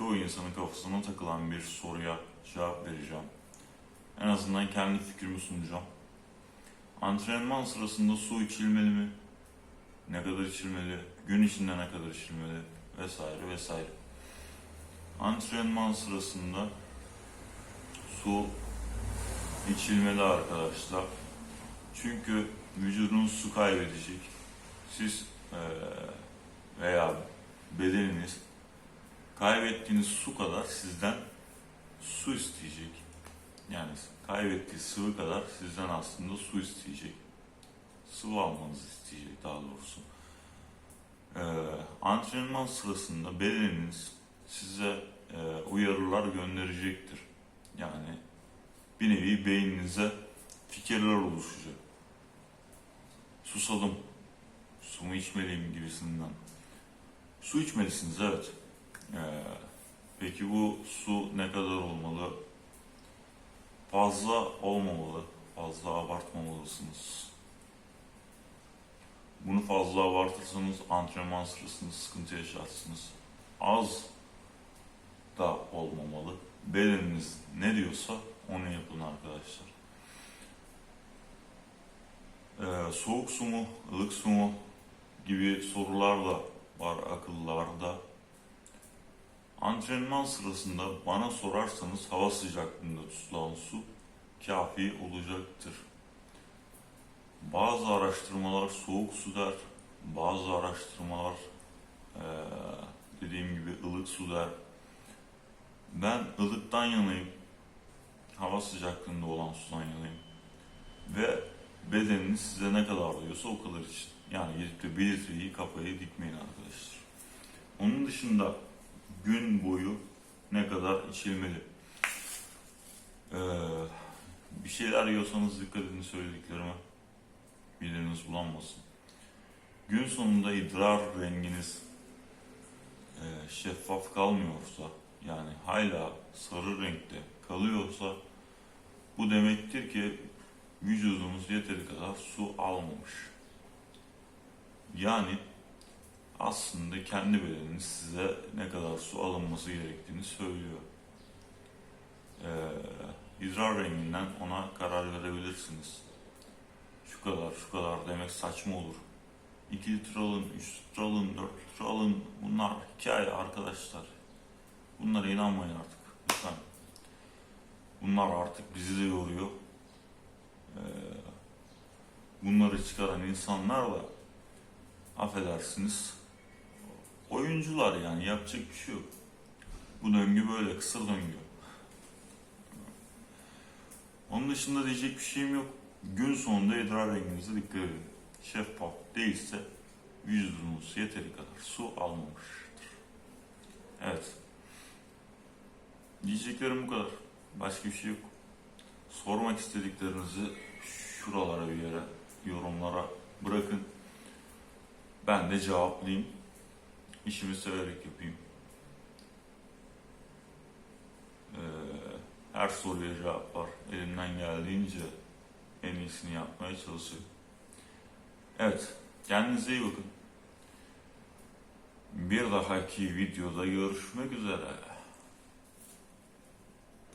çoğu insanın kafasına takılan bir soruya cevap vereceğim. En azından kendi fikrimi sunacağım. Antrenman sırasında su içilmeli mi? Ne kadar içilmeli? Gün içinde ne kadar içilmeli? Vesaire vesaire. Antrenman sırasında su içilmeli arkadaşlar. Çünkü vücudunuz su kaybedecek. Siz eee, veya kaybettiğiniz su kadar sizden su isteyecek. Yani kaybettiği sıvı kadar sizden aslında su isteyecek. Sıvı almanızı isteyecek daha doğrusu. Ee, antrenman sırasında bedeniniz size e, uyarılar gönderecektir. Yani bir nevi beyninize fikirler oluşacak. Susadım, su mu içmeliyim gibisinden. Su içmelisiniz evet. Ee, peki bu su ne kadar olmalı? Fazla olmamalı, fazla abartmamalısınız. Bunu fazla abartırsanız antrenman sırasında sıkıntı yaşarsınız. Az da olmamalı. Bedeniniz ne diyorsa onu yapın arkadaşlar. Ee, soğuk su mu, ılık su mu gibi sorular da var akıllarda. Antrenman sırasında bana sorarsanız hava sıcaklığında tutulan su kafi olacaktır. Bazı araştırmalar soğuk su der, bazı araştırmalar dediğim gibi ılık su der. Ben ılıktan yanayım, hava sıcaklığında olan sudan yanayım. Ve bedeniniz size ne kadar diyorsa o kadar için. Yani gidip de bir litreyi kafaya dikmeyin arkadaşlar. Onun dışında gün boyu ne kadar içilmeli? Ee, bir şeyler yiyorsanız dikkat edin söylediklerime. Mideniz bulanmasın. Gün sonunda idrar renginiz e, şeffaf kalmıyorsa, yani hala sarı renkte kalıyorsa, bu demektir ki vücudunuz yeteri kadar su almamış. Yani aslında kendi bedeniniz size ne kadar su alınması gerektiğini söylüyor. Ee, idrar renginden ona karar verebilirsiniz. Şu kadar, şu kadar demek saçma olur. 2 litre alın, 3 litre alın, 4 litre alın. Bunlar hikaye arkadaşlar. Bunlara inanmayın artık. Lütfen. Bunlar artık bizi de yoruyor. Ee, bunları çıkaran insanlar da affedersiniz oyuncular yani yapacak bir şey yok. Bu döngü böyle kısır döngü. Onun dışında diyecek bir şeyim yok. Gün sonunda idrar renginize dikkat edin. Şeffaf değilse vücudunuz yeteri kadar su almamıştır. Evet. Diyeceklerim bu kadar. Başka bir şey yok. Sormak istediklerinizi şuralara bir yere, yorumlara bırakın. Ben de cevaplayayım. İşimi severek yapayım. Ee, her soruya cevap var. Elimden geldiğince en iyisini yapmaya çalışıyorum. Evet, kendinize iyi bakın. Bir dahaki videoda görüşmek üzere.